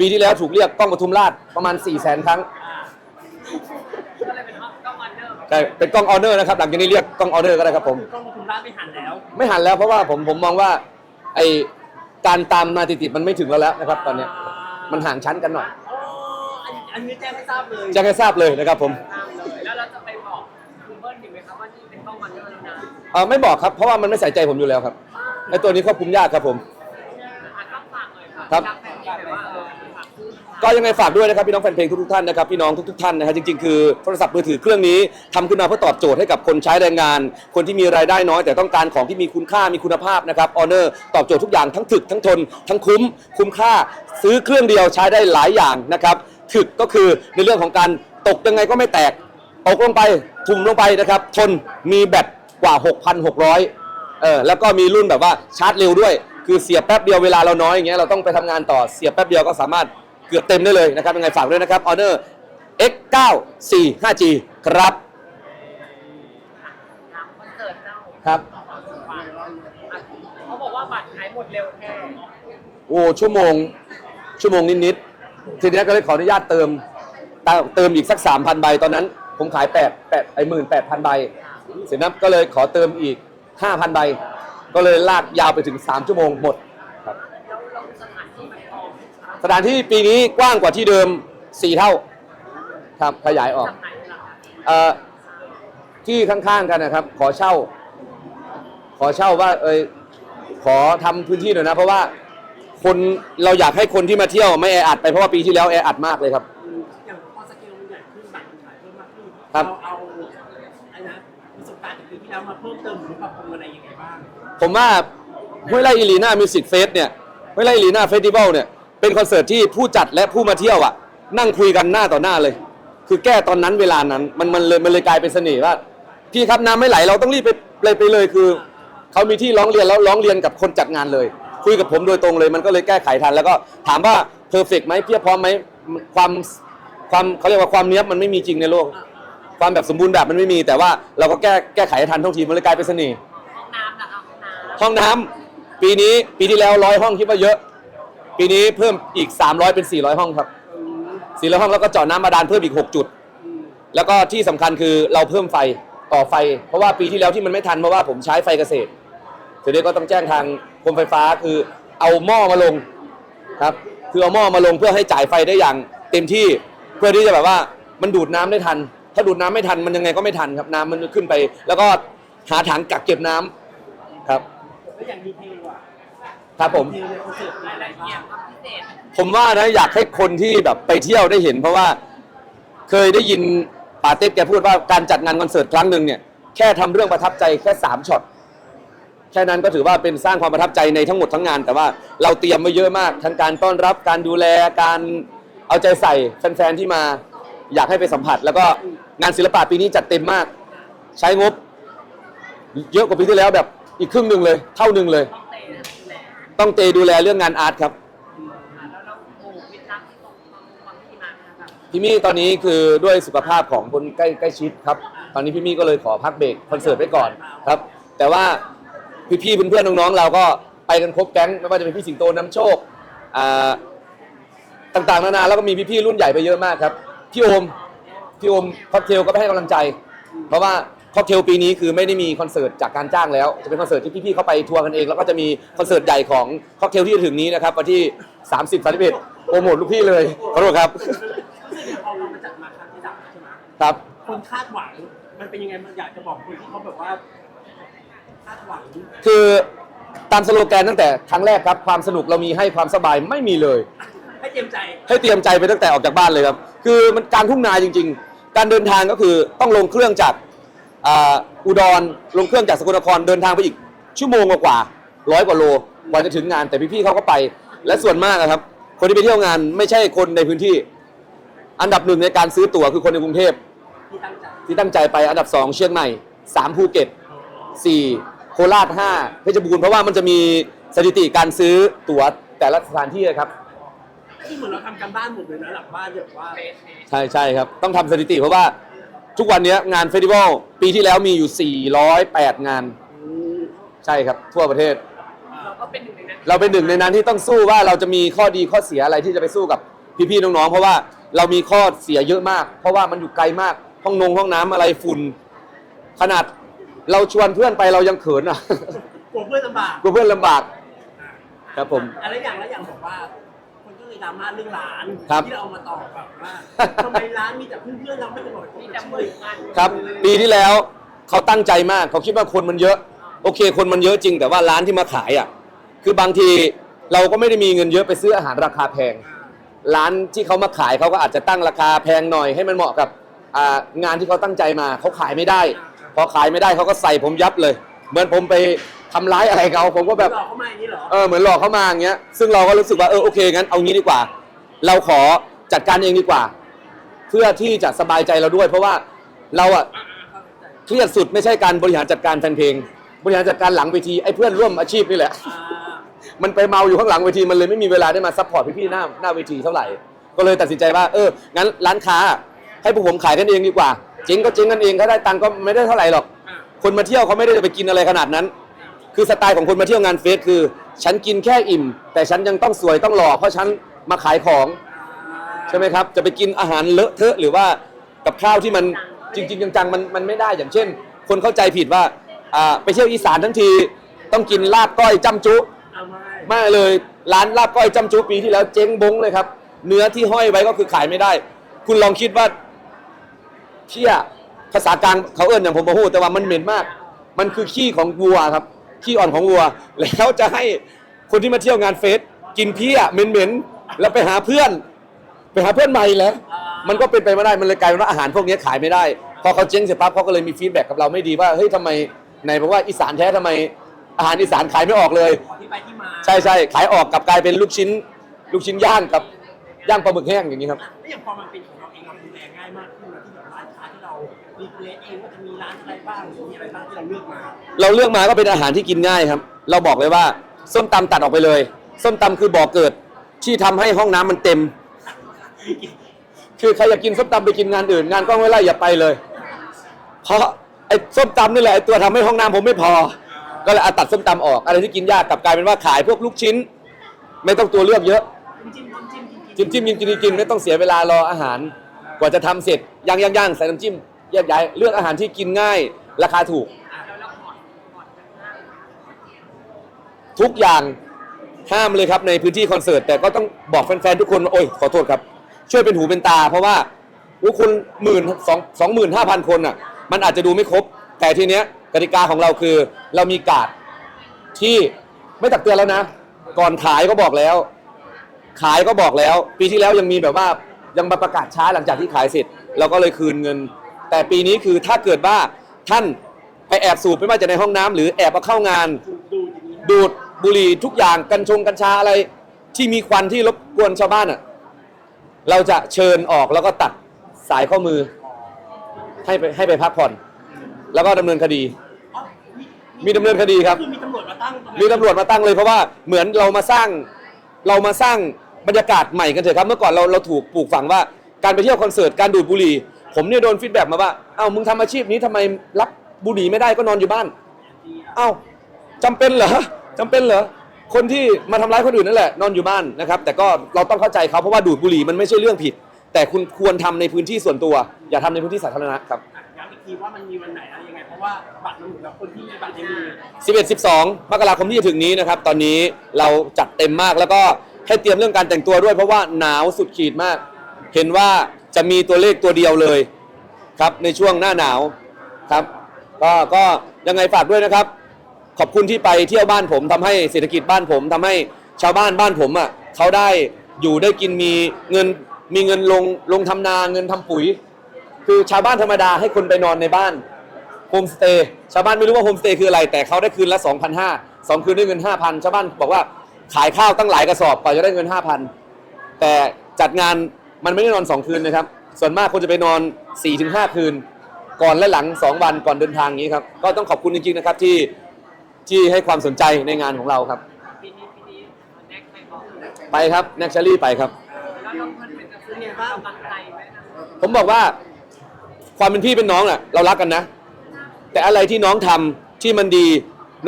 ปีที่แล้วถูกเรียกกล้องปทุมราชประมาณ 4 0 0 0 0 0ครั้งก็เลยเป็นห้องกล้องวันเดอร์ใช่เป็นกล้องออเนอร์นะครับหลังจากนี้เรียกกล้องออเนอร์ก็ได้ครับผม กล้องปทุมราชไม่หันแล้วไม่หันแล้วเพราะว่าผมผมมองว่าไอการตามมาติดๆมันไม่ถึงแล้วแล้วนะครับ ตอนเนี้ยมันห่างชั้นกันหน่อยอ๋ออันอันนี้แจ้งให้ทราบเลยแจะให้ทราบเลยนะครับผมแล้วเราจะไปบอกคุณเบิ้ลอีกไหมครับว่านี่เป็นกล้องวันเดอร์แล้วนะเออไม่บอกครับ เพราะว่ามันไม่ใส่ใจผมอยู่แล้วครับไอตัวนี้ควบคุมยากครับผม อะต้องฝากเลยค่ะครับ รักแฟนเพลงแบบว่าเออฝากซื้อก็ ยังไงฝากด้วยนะครับพี่น้องแฟนเพลงทุกๆท่านนะครับพี่น้องทุกๆท่านนะฮะจริงๆคือโทรศัพท์มือถือเครื่องนี้ทำขึ้นมาเพื่อตอบโจทย์ให้กับคนใช้แรงงาน คนที่มีรายได้น้อย แต่ต้องการของที่มีคุณค่ามีคุณภาพนะครับออเนอร์ตอบโจทย์ทุกอย่างทั้งถึกทั้งทน ทั้งคุ้ม คุ้มค่าซื้อเครื่องเดียวใช้ได้หลายอย่างนะครับถึกก็คือในเรื่องของการตกยังไงก็ไม่แตกตกลงไปทุ่มลงไปนะครับทนมีแบตกว่า 6,600เออแล้วก็มีรุ่นแบบว่าชาร์จเร็วด้วย คือเสียบแป๊บเดียวเวลาเราน้อยอย่างเงี้ยเราต้องไปทำงานต่อเสียบแป๊บเดียวก็สามารถ เกือบเต็มได้เลยนะครับยังไงฝากด้วยนะครับ Honor X9 4 5G ครับถามคอนเสิร์ตเจ้าครับเขาบอกว่าบัตรขายหมดเร็วแค่โอ้ชั่วโมงชั่วโมงนิดๆทีนี้ก็เลยขออนุญาตเติมเติมเติมอีกสัก 3,000 ใบตอนนั้น ผมขาย8 8ไอ้หมื่นแปดพันใบเสร็จนับก็เลยขอเติมอีก 5,000 ใบ ก็เลยลากยาวไปถึง 3 ชั่วโมงหมด สถานที่ปีนี้กว้างกว่าที่เดิม4เท่า ครับขยายออกจำหน่ายเวลาเอ่อที่ข้างๆกันนะครับ ขอเช่า ขอเช่าว่าเอยขอทำพื้นที่หน่อยนะ เพราะว่าคนเราอยากให้คนที่มาเที่ยวไม่แออัดไปเพราะว่าปีที่แล้วแออัดมากเลยครับ อย่างพอสเกลมันใหญ่ขึ้นบัตรมันขายเพิ่มมากขึ้นครับ เราเอาไอ้นะประสบการณ์จากปีที่แล้วมาเพิ่มเติมหรือปรับปรุงอะไรยังไงบ้างผมว่าห้วยไร่อีลีน่ามิวสิกเฟสเนี่ยห้วยไร่อีลีน่าเฟสติวัลเนี่ย เป็นคอนเสิร์ตที่ผู้จัดและผู้มาเที่ยวอะ นั่งคุยกันหน้าต่อหน้าเลย คือแก้ตอนนั้นเวลานั้น มันมันเลยมันเลยกลายเป็นเสน่ห์ว่าพี่ครับน้ำไม่ไหลเราต้องรีบไปเลยไปเลยคือเขามีที่ร้องเรียนแล้วร้องเรียนกับคนจัดงานเลย คุยกับผมโดยตรงเลย มันก็เลยแก้ไขทัน แล้วก็ถามว่าเพอร์เฟกไหมเพียบพร้อมไหมความความเขาเรียกว่าความเนี้ยบมันไม่มีจริงในโลก ความแบบสมบูรณ์แบบมันไม่มี แต่ว่าเราก็แก้แก้ไขให้ทันท่องทีมันเลยกลายเป็นเสน่ห์ห้องน้ำนะคะห้องน้ำห้องน้ำปีนี้ปีที่แล้วร้อยห้องคิดว่าเยอะ ปีนี้เพิ่มอีก 300 เป็น 400 ห้องครับ 400 ห้องแล้วก็เจาะน้ำบาดาลเพิ่มอีก 6 จุด แล้วก็ที่สำคัญคือเราเพิ่มไฟต่อไฟ เพราะว่าปีที่แล้วที่มันไม่ทันเพราะว่าผมใช้ไฟเกษตรทีนี้ก็ต้องแจ้งทางกรมไฟฟ้าคือเอาหม้อมาลงครับ คือเอาหม้อมาลงเพื่อให้จ่ายไฟได้อย่าง เต็มที่เพื่อที่จะแบบว่ามันดูดน้ำได้ทัน ถ้าดูดน้ำไม่ทันมันยังไงก็ไม่ทันครับน้ำมันขึ้นไป แล้วก็หาถังกักเก็บน้ำครับ แล้วอย่างดีเทลอะ ครับผมดีเทลในคอนเสิร์ตรายละเอียดความพิเศษผมว่านะอยากให้คนที่แบบไปเที่ยวได้เห็น เพราะว่าเคยได้ยินปาเต้แกพูดว่าการจัดงานคอนเสิร์ตครั้งหนึ่งเนี่ยแค่ทำเรื่องประทับใจแค่สามช็อตแค่นั้นก็ถือว่าเป็นสร้างความประทับใจในทั้งหมดทั้งงาน แต่ว่าเราเตรียมไว้เยอะมาก ทั้งการต้อนรับการดูแลการเอาใจใส่แฟนๆที่มาอยากให้ไปสัมผัส แล้วก็งานศิลปะปีนี้จัดเต็มมาก ใช้งบ เยอะกว่าปีที่แล้วแบบอีกครึ่งหนึ่งเลย เท่าหนึ่งเลย ต้องเตะดูแล ต้องเตดูแลเรื่องงานอาร์ตครับอะแล้วเราโอ้วิทย์น้ำที่ตรงบางที่มานะครับพี่มี่ตอนนี้คือด้วยสุขภาพของคนใกล้ใกล้ชิดครับ ตอนนี้พี่มี่ก็เลยขอพักเบรกคอนเสิร์ตไว้ก่อนครับ แต่ว่าพี่ๆเพื่อนๆน้องๆเราก็ไปกันครบแก๊งไม่ว่าจะเป็นพี่สิงโตน้ำโชคอ่าต่างๆนานาแล้วก็มีพี่ๆรุ่นใหญ่ไปเยอะมากครับพี่โอมพี่โอมค็อกเทลก็ไปให้กำลังใจ เพราะว่า ค็อกเทลปีนี้คือไม่ได้มีคอนเสิร์ตจากการจ้างแล้ว จะเป็นคอนเสิร์ตที่พี่ๆเขาไปทัวร์กันเอง แล้วก็จะมีคอนเสิร์ตใหญ่ของค็อกเทลที่จะถึงนี้นะครับวันที่ 30 31โปรโมทลูกพี่เลยขอโทษครับพอเรามาจัดมาครั้งที่สามใช่ไหมครับ คนคาดหวังมันเป็นยังไงมันอยากจะบอกคนที่เขาแบบว่าคาดหวังคือตามสโลแกนตั้งแต่ครั้งแรกครับความสนุกเรามีให้ความสบายไม่มีเลย ให้เตรียมใจให้เตรียมใจไปตั้งแต่ออกจากบ้านเลยครับ คือมันการทุ่งนาจริง ๆ การเดินทางก็คือต้องลงเครื่องจาก อ่าอุดรลงเครื่องจากสกลนครเดินทางไปอีก ชั่วโมงกว่าร้อยกว่าโลกว่าจะถึงงานแต่พี่ๆเขาก็ไป และส่วนมากนะครับ คนที่ไปเที่ยวงานไม่ใช่คนในพื้นที่ อันดับหนึ่งในการซื้อตั๋วคือคนในกรุงเทพที่ตั้งใจที่ตั้งใจไปอันดับ2เชียงใหม่3ภูเก็ต4โคราช5เพชรบูรณ์เพราะว่ามันจะมีสถิติการซื้อตั๋วแต่ละสถานที่ครับที่เหมือนเราทำกันบ้านหมดเลยนะหลังบ้านแบบว่าใช่ใช่ครับ ต้องทำสถิติเพราะว่า ทุกวันนี้งานเฟสติวัลปีที่แล้วมีอยู่ 408 งาน ใช่ครับ ทั่วประเทศ เราก็เป็นหนึ่งในนั้นเราเป็นหนึ่งในนั้นที่ต้องสู้ว่าเราจะมีข้อดีข้อเสียอะไรที่จะไปสู้กับพี่ๆน้องๆเพราะว่าเรามีข้อเสียเยอะมาก เพราะว่ามันอยู่ไกลมากห้องนงห้องน้ำอะไรฝุ่น ขนาดเราชวนเพื่อนไปเรายังเขินอะ กลัวเพื่อนลำบากกลัวเพื่อนลำบาก ครับผม อะไรอย่างแล้วอย่างบอกว่า คนก็เลยดราม่าเรื่องร้านครับที่เราเอามาตอบแบบว่าทำไมร้านมีแต่เพื่อนๆเราไม่ได้บอกมีแต่ช่วยครับ ปีที่แล้วเขาตั้งใจมากเขาคิดว่าคนมันเยอะ โอเค คนมันเยอะจริง แต่ว่าร้านที่มาขายอะคือบางทีเราก็ไม่ได้มีเงินเยอะไปซื้ออาหารราคาแพง ร้านที่เขามาขายเขาก็อาจจะตั้งราคาแพงหน่อยให้มันเหมาะกับอ่างานที่เขาตั้งใจมาเขาขายไม่ได้ พอขายไม่ได้เขาก็ใส่ผมยับเลย เหมือนผมไป ทำร้ายอะไรเขาผมก็แบบ หลอกเขามาอย่างนี้เหรอ เออเหมือนหลอกเข้ามาอย่างเงี้ยซึ่งเราก็รู้สึกว่าเออโอเคงั้นเอางี้ดีกว่า เราขอจัดการเองดีกว่า เพื่อที่จะสบายใจเราด้วย เพราะว่าเราอะเครียดสุดไม่ใช่การบริหารจัดการแฟนเพลง บริหารจัดการหลังเวทีไอ้เพื่อนร่วมอาชีพนี่แหละ อ่า มันไปเมาอยู่ข้างหลังเวทีมันเลยไม่มีเวลาได้มาซัพพอร์ตพี่ๆหน้าหน้าเวทีเท่าไหร่ ก็เลยตัดสินใจว่าเอองั้นร้านค้า ให้พวกผมขายกันเองดีกว่าเจ๊งก็เจ๊งกันเองถ้าได้ตังค์ก็ไม่ได้เท่าไหร่หรอก อ่า คนมาเที่ยวเขาไม่ได้จะไปกินอะไรขนาดนั้น คือสไตล์ของคนมาเที่ยวงานเฟสคือ ฉันกินแค่อิ่ม แต่ฉันยังต้องสวยต้องหล่อเพราะฉันมาขายของ ใช่ไหมครับ จะไปกินอาหารเลอะเทอะหรือว่ากับข้าวที่มันจริง ๆ จังๆมันมันไม่ได้อย่างเช่น คนเข้าใจผิดว่าอ่าไปเที่ยวอีสานทั้งที ต้องกินลาบก้อยจ้ำจุไม่เลยร้านลาบก้อยจ้ำจุปีที่แล้วเจ๊งบงเลยครับ เนื้อที่ห้อยไว้ก็คือขายไม่ได้ คุณลองคิดว่าเชี่ยภาษากลางเขาเอิ้นอย่างผมพูดแต่ว่ามันเหม็นมาก มันคือขี้ของวัวครับ ขี้อ่อนของวัว แล้วจะให้คนที่มาเที่ยวงานเฟสกินเพี้ยเหม็นๆแล้วไปหาเพื่อน ไปหาเพื่อนใหม่แล้ว มันก็เป็นไปไม่ได้มันเลยกลายเป็นว่าอาหารพวกนี้ขายไม่ได้ พอเขาเจ๊งเสร็จปั๊บเขาก็เลยมีฟีดแบ็กกับเราไม่ดีว่าเฮ้ยทำไมไหนบอกว่าอีสานแท้ทำไมอาหารอีสานขายไม่ออกเลยขอที่ไปที่มาใช่ใช่ขายออกกลับกลายเป็นลูกชิ้น ลูกชิ้นย่างกับย่างปลาหมึกแห้งอย่างนี้ครับอะแล้วอย่างพอมันเป็นของเราเองเราดูแลง่ายมากขึ้นนะที่แบบร้านค้า ที่เรารีเองว่าจะมีร้านอะไรบ้างมีอะไรบ้างที่เราเลือกมาเราเลือกมาก็เป็นอาหารที่กินง่ายครับ เราบอกเลยว่าส้มตำตัดออกไปเลย ส้มตำคือบ่อเกิด ที่ทำให้ห้องน้ำมันเต็ม คือใครอยากกินส้มตำไปกินงานอื่น งานกล้องไว้ไล่อย่าไปเลย เพราะไอ้ส้มตำนี่แหละไอ้ตัวทำให้ห้องน้ำผมไม่พอ ก็เลยเอาตัดส้มตำออกอะไรที่กินยากกลับกลายเป็นว่าขายพวกลูกชิ้น ไม่ต้องตัวเลือกเยอะจิ้มจิ้มจิ้มจิ้มจิ้มจิ้มกินกินกินไม่ต้องเสียเวลารออาหาร กว่าจะทำเสร็จย่างย่างย่างใส่น้ำจิ้ม แยกย้ายเลือกอาหารที่กินง่าย ราคาถูก ทุกอย่างห้ามเลยครับในพื้นที่คอนเสิร์ต แต่ก็ต้องบอกแฟนๆทุกคนว่าโอ้ยขอโทษครับ ช่วยเป็นหูเป็นตา เพราะว่าทุกคนหมื่นสองสองหมื่นห้าพันคนอะ มันอาจจะดูไม่ครบ แต่ทีเนี้ยกติกาของเราคือ เรามีกาดที่ไม่ตักเตือนแล้วนะ ก่อนขายก็บอกแล้ว ขายก็บอกแล้ว ปีที่แล้วยังมีแบบว่ายังมาประกาศช้าหลังจากที่ขายเสร็จ เราก็เลยคืนเงิน แต่ปีนี้คือถ้าเกิดว่าท่านไปแอบสูบไม่ว่าจะในห้องน้ำหรือแอบมาเข้างานดูอย่างนี้ดูดบุหรี่ทุกอย่างกัญชงกัญชาอะไร ที่มีควันที่รบกวนชาวบ้านอะเราจะเชิญออกแล้วก็ตัดสายข้อมือ ให้ไปให้ไปพักผ่อน แล้วก็ดำเนินคดีอ๋อมีดำเนินคดีครับ คือมีตำรวจมาตั้งตรงนั้นมีตำรวจมาตั้งเลยเพราะว่าเหมือนเรามาสร้างเรามาสร้างบรรยากาศใหม่กันเถอะครับ เมื่อก่อนเราเราถูกปลูกฝังว่าการไปเที่ยวคอนเสิร์ตการดูดบุหรี่ ผมเนี่ยโดนฟีดแบ็กมาว่า เอ้ามึงทำอาชีพนี้ทำไมรับบุหรี่ไม่ได้ก็นอนอยู่บ้าน เอ้าจำเป็นเหรอจำเป็นเหรอ คนที่มาทำร้ายคนอื่นนั่นแหละนอนอยู่บ้านนะครับ แต่ก็เราต้องเข้าใจเขาเพราะว่าดูดบุหรี่มันไม่ใช่เรื่องผิด แต่คุณควรทำในพื้นที่ส่วนตัว อย่าทำในพื้นที่สาธารณะครับอะย้ำอีกทีว่ามันมีวันไหนอะไรยังไงเพราะว่าบัตรมันเหมือนกับคนที่มีบัตรในมือ11 12มกราคมที่จะถึงนี้นะครับ ตอนนี้เราจัดเต็มมากแล้วก็ให้เตรียมเรื่องการแต่งตัวด้วยเพราะว่าหนาวสุดขีดมาก เห็นว่า จะมีตัวเลขตัวเดียวเลยครับในช่วงหน้าหนาวครับ ก็ก็ยังไงฝากด้วยนะครับ ขอบคุณที่ไปเที่ยวบ้านผมทำให้เศรษฐกิจบ้านผมทำให้ชาวบ้านบ้านผมอะเขาได้อยู่ได้กินมีเงินมีเงินลงลงทำนาเงินทำปุ๋ย คือชาวบ้านธรรมดาให้คนไปนอนในบ้านโฮมสเตย์ชาวบ้านไม่รู้ว่าโฮมสเตย์คืออะไร แต่เขาได้คืนละ2,500สองคืนได้เงิน 5,000 ชาวบ้านบอกว่าขายข้าวตั้งหลายกระสอบกว่าจะได้เงิน 5,000 แต่จัดงาน มันไม่ได้นอน 2 คืนนะครับ ส่วนมากคนจะไปนอน 4-5 คืน ก่อนและหลัง 2 วันก่อนเดินทางอย่างนี้ครับ ก็ต้องขอบคุณจริงๆนะครับที่ที่ให้ความสนใจในงานของเราครับ ปีนี้ปีนี้แน็กไปบอกไปครับแน็กชารี่ไปครับ แล้วเราเพื่นเป็นกำลังใจไหมนะผมบอกว่าความเป็นพี่เป็นน้องอะเรารักกันนะ แต่อะไรที่น้องทำที่มันดี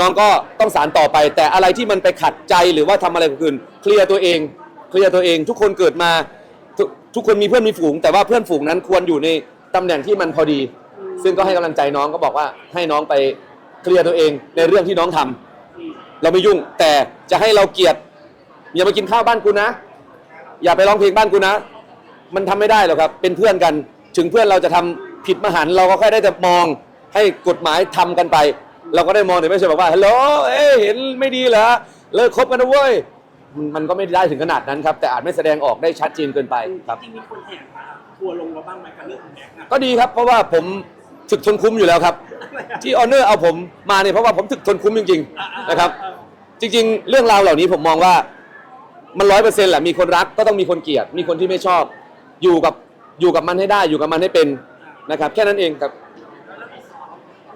น้องก็ต้องสารต่อไป แต่อะไรที่มันไปขัดใจหรือว่าทำอะไรกับคนอื่นเคลียร์ตัวเองเคลียร์ตัวเอง ทุกคนเกิดมา ทุกคนมีเพื่อนมีฝูง แต่ว่าเพื่อนฝูงนั้นควรอยู่ในตำแหน่งที่มันพอดี ซึ่งก็ให้กำลังใจน้องก็บอกว่าให้น้องไปเคลียร์ตัวเองในเรื่องที่น้องทำเราไม่ยุ่ง แต่จะให้เราเกลียดอย่ามากินข้าวบ้านกูนะ อย่าไปร้องเพลงบ้านกูนะ มันทำไม่ได้หรอกครับ เป็นเพื่อนกัน ถึงเพื่อนเราจะทำผิดมหันต์เราก็แค่ได้แต่มองให้กฎหมายทำกันไป เราก็ได้มองแต่ไม่ใช่แบบว่าฮัลโหลเอ้ยเห็นไม่ดีเหรอเลิกคบกันนะเว้ย มันมันก็ไม่ได้ถึงขนาดนั้นครับแต่อาจไม่แสดงออกได้ชัดเจนเกินไปครับ จริงๆมีคนแห่มาทัวร์ลงเราบ้างไหมกับเรื่องของแน็กอะก็ดีครับเพราะว่าผมถึกทนคุ้มอยู่แล้วครับ ที่ออเนอร์เอาผมมาเนี่ยเพราะว่าผมถึกทนคุ้มจริงๆนะครับ จริง ๆ เรื่องราวเหล่านี้ผมมองว่ามันร้อยเปอร์เซ็นต์แหละมีคนรักก็ต้องมีคนเกลียด มีคนที่ไม่ชอบ อยู่กับอยู่กับมันให้ได้อยู่กับมันให้เป็นนะครับ แค่นั้นเองครับ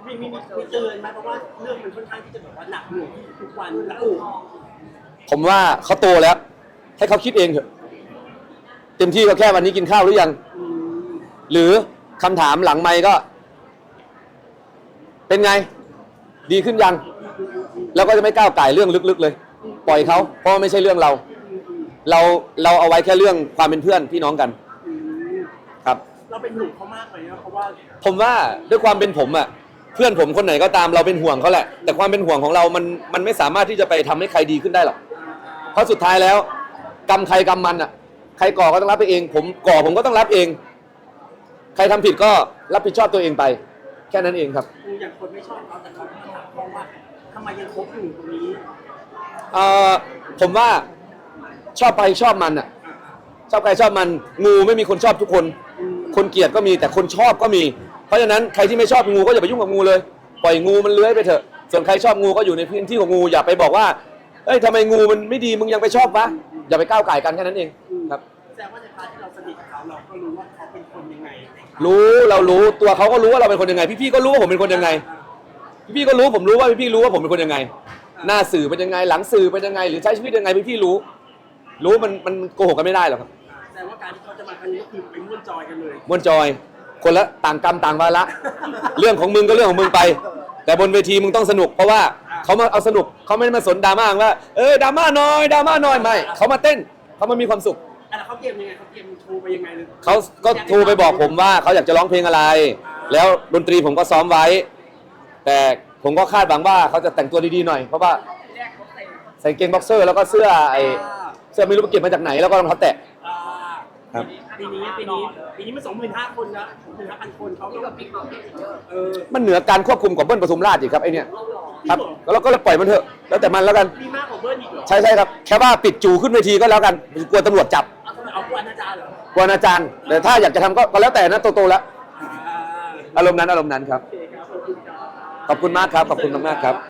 มีมีมีมีเตือนไหมเพราะว่าเรื่องมันค่อนข้างที่จะแบบว่าหนักหน่วงทุกวันแล้วอู่ ผมว่าเขาโตแล้ว ให้เขาคิดเองเถอะเต็มที่ก็แค่วันนี้กินข้าวหรือยัง หรือคำถามหลังไม่ก็ เป็นไง ดีขึ้นยัง แล้วก็จะไม่ก้าวไก่เรื่องลึกๆเลย ปล่อยเขาเพราะไม่ใช่เรื่องเรา เราเราเอาไว้แค่เรื่องความเป็นเพื่อนพี่น้องกัน ครับ เราเป็นหนุ่มเขามากเลยนะเพราะว่าผมว่าด้วยความเป็นผมอะเพื่อนผมคนไหนก็ตามเราเป็นห่วงเขาแหละ แต่ความเป็นห่วงของเรามันมันไม่สามารถที่จะไปทำให้ใครดีขึ้นได้หรอก เพราะสุดท้ายแล้ว กรรมใครกรรมมันอะใครก่อก็ต้องรับไปเอง ผมก่อผมก็ต้องรับเอง ใครทำผิดก็รับผิดชอบตัวเองไป แค่นั้นเองครับอย่างคนไม่ชอบเขาแต่เขามาถามเขาว่าทำไมยังคบอยู่ตรงนี้เอ่อผมว่าชอบใครชอบมันอะชอบใครชอบมันงูไม่มีคนชอบทุกคน คนเกลียดก็มีแต่คนชอบก็มี เพราะฉะนั้นใครที่ไม่ชอบงูก็อย่าไปยุ่งกับงูเลย ปล่อยงูมันเลื้อยไปเถอะส่วนใครชอบงูก็อยู่ในพื้นที่ของงูอย่าไปบอกว่า เอ้ยทำไมงูมันไม่ดีมึงยังไปชอบวะอย่าไปก้าวไก่ายกันแค่นั้นเองครับ แสดงว่าในพาร์ทที่เราสนิทกับเขาเราก็รู้ว่าเขาเป็นคนยังไงรู้เรารู้ตัวเขาก็รู้ว่าเราเป็นคนยังไง พี่ๆก็รู้ว่าผมเป็นคนยังไง พี่ๆก็รู้ผมรู้ว่าพี่ๆรู้ว่าผมเป็นคนยังไง หน้าสื่อเป็นยังไง หลังสื่อเป็นยังไง หรือใช้ชีวิตยังไงพี่ๆรู้ รู้มันมันโกหกกันไม่ได้หรอกครับแสดงว่าการที่เขาจะมาครั้งนี้ก็คือเป็นม่วนจอยกันเลย มวนจอย คนละต่างกรรมต่างวาระ เรื่องของมึงก็เรื่องของมึงไป แต่บนเวทีมึงต้องสนุกเพราะว่า เขามาเอาสนุกเขาไม่ได้มาสนดราม่าว่าเอ้ยดราม่าหน้อยดราม่าหน้อยไม่เขามาเต้นเขามามีความสุขแล้วเขาเตรียมยังไงเขาเตรียมโชว์ไปยังไงเลยเขาก็โทรไปบอกผมว่าเขาอยากจะร้องเพลงอะไร แล้วดนตรีผมก็ซ้อมไว้ แต่ผมก็คาดหวังว่าเขาจะแต่งตัวดีๆหน่อยเพราะว่าแรกเขาเตะใส่เกงบ็อกเซอร์ แล้วก็เสื้อไอเสื้อไม่รู้ไปเก็บมาจากไหนแล้วก็รองเท้าแตะอ่า ครับ ปีนี้ปีนี้ปีนี้มันสองหมื่นห้าคนนะสองหมื่นห้าพันคนเขาที่ก็กับบิ๊กบอกเยอะเออมันเหนือการควบคุมของเบิ้ลปทุมราชอีกครับไอเนี่ยครับแล้วก็เลยปล่อยมันเถอะ แล้วแต่มันแล้วกันมีมากกว่าเบิร์ดอีกเหรอใช่ใช่ครับแค่ว่าปิดจูขึ้นเวทีก็แล้วกันกลัวตำรวจจับเอาทำไมเอากวนอาจารย์เหรอกลัวอนาจารย์แต่ถ้าอยากจะทำก็ก็แล้วแต่นะโตๆแล้วอ่าอารมณ์นั้นอารมณ์นั้นครับโอเคครับขอบคุณครับ ขอบคุณมากครับขอบคุณมากๆครับ